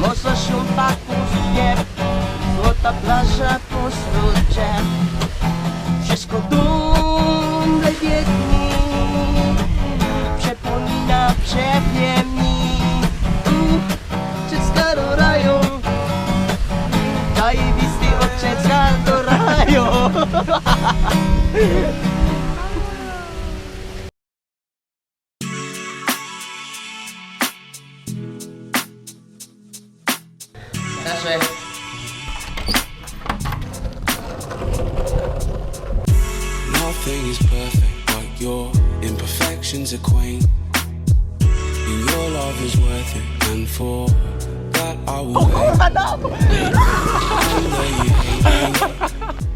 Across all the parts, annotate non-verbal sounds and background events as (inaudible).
Morza siumpaków wiew Złota plaża pośród drzew Wszystko dumne biegnie Przepomina przepiemni Przed starą rają Zajebisty ojciec do raju (laughs) are quaint. And your love is worth it, and for that I will you hate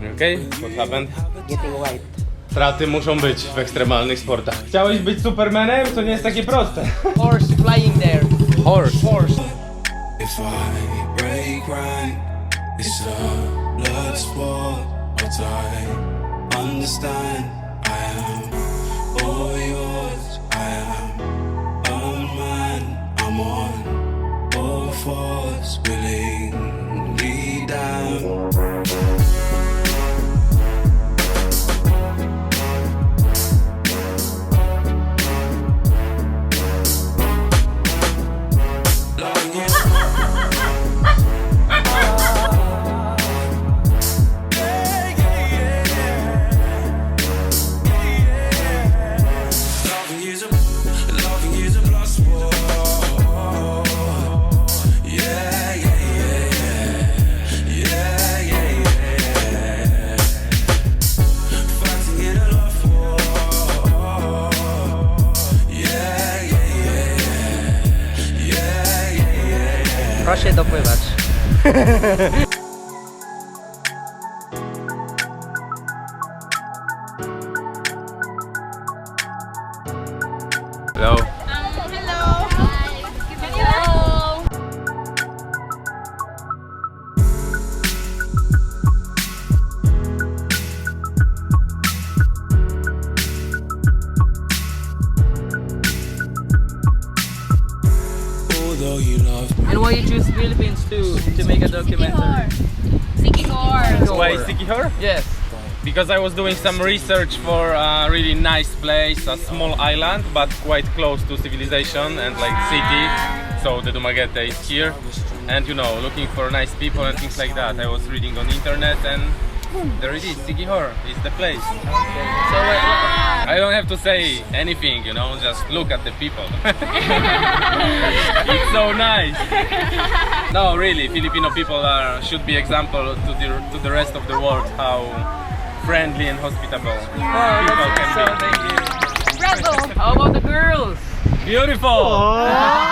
me. Okej, what happened? Getting white Straty muszą być w ekstremalnych sportach. Chciałeś być Supermanem? To nie jest takie proste. Horse flying there Horse. Horse If I break rank, it's a blood sport, but I understand I am all yours. I am man. I'm on all fours, willingly Hello. Um, Hello. Hi. Hello. Although you love. And why you choose Philippines to to make a documentary? Sikihor. Why Sikihor? Yes Because I was doing some research for a really nice place, a small island, but quite close to civilization and like city. So the Dumaguete is here, and you know, looking for nice people and things like that. I was reading on internet, and there it is. Sikihor is the place. So uh, I don't have to say anything, you know, just look at the people. (laughs) it's so nice. No, really, Filipino people are should be example to the to the rest of the world how friendly and hospitable people can so be. thank you Bravo. How about the girls? Beautiful. Oh.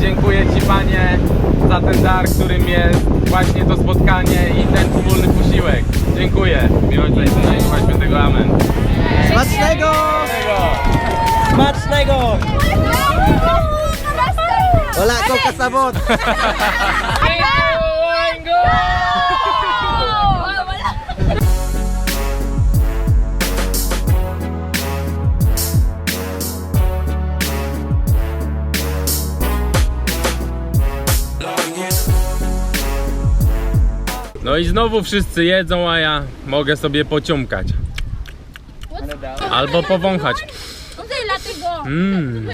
Dziękuję Ci Panie za ten dar, którym jest właśnie to spotkanie i ten wspólny posiłek. Dziękuję. Miłość dla Ojca i Ducha Świętego. Amen. Smacznego! Smacznego! Wala ko kasabot! No i znowu wszyscy jedzą, a ja mogę sobie pociumkać. Albo powąchać. Mmm.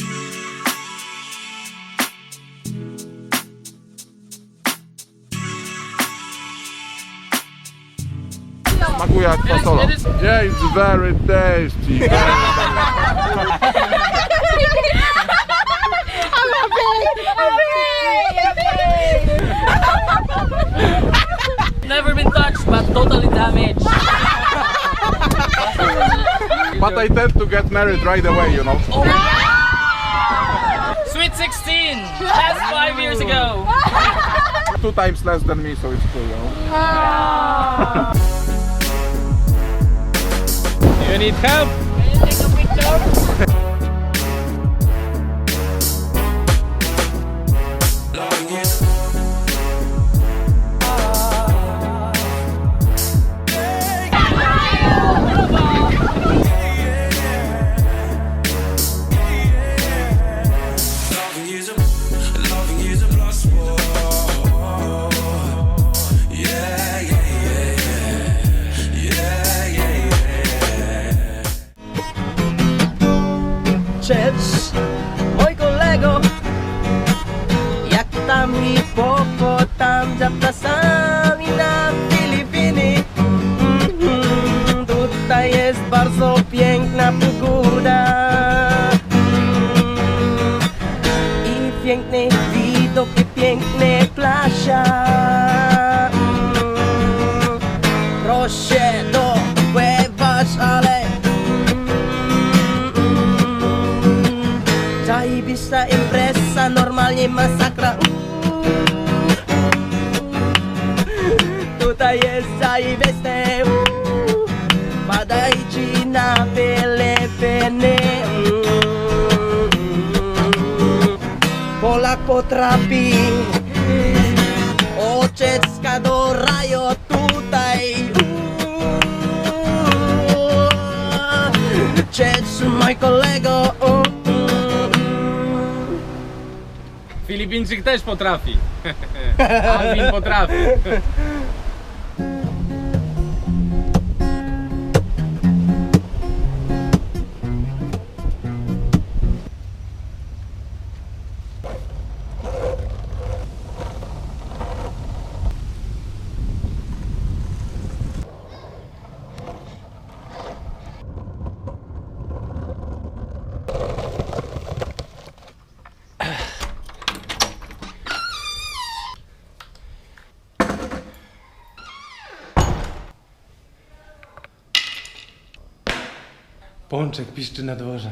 Smakuje jak fasola. Yeah, it's very tasty. (laughs) damaged. (laughs) But I tend to get married right away, you know. Oh Sweet 16! Last five years ago! (laughs) Two times less than me, so it's cool, you know. (laughs) You need help? milczeć, mój kolego Jak tam hipopotam za ptasami na Filipiny. Mhm, tutaj jest bardzo piękna pogoda. Mhm, I piękny widok i piękne plaża normalnie masakra Tutaj jest zajebiste Padajcie na Filipiny Polak potrafi Oczecka do raju tutaj Cześć mój kolego Filipińczyk też potrafi. (laughs) Alvin potrafi. Pączek piszczy na dworze.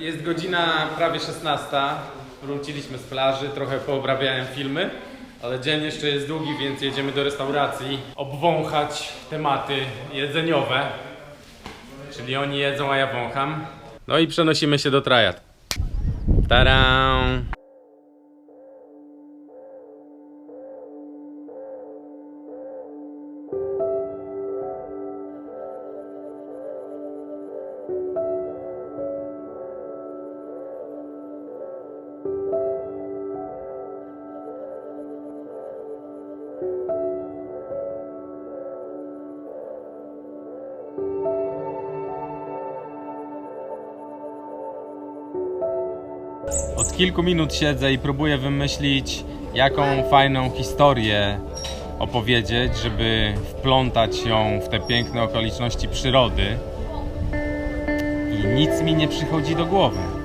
Jest godzina prawie 16. Wróciliśmy z plaży, trochę poobrabiałem filmy, ale dzień jeszcze jest długi, więc jedziemy do restauracji obwąchać tematy jedzeniowe. Czyli oni jedzą, a ja wącham. No i przenosimy się do Trajat. Tadam! Kilku minut siedzę i próbuję wymyślić, jaką fajną historię opowiedzieć, żeby wplątać ją w te piękne okoliczności przyrody. I nic mi nie przychodzi do głowy.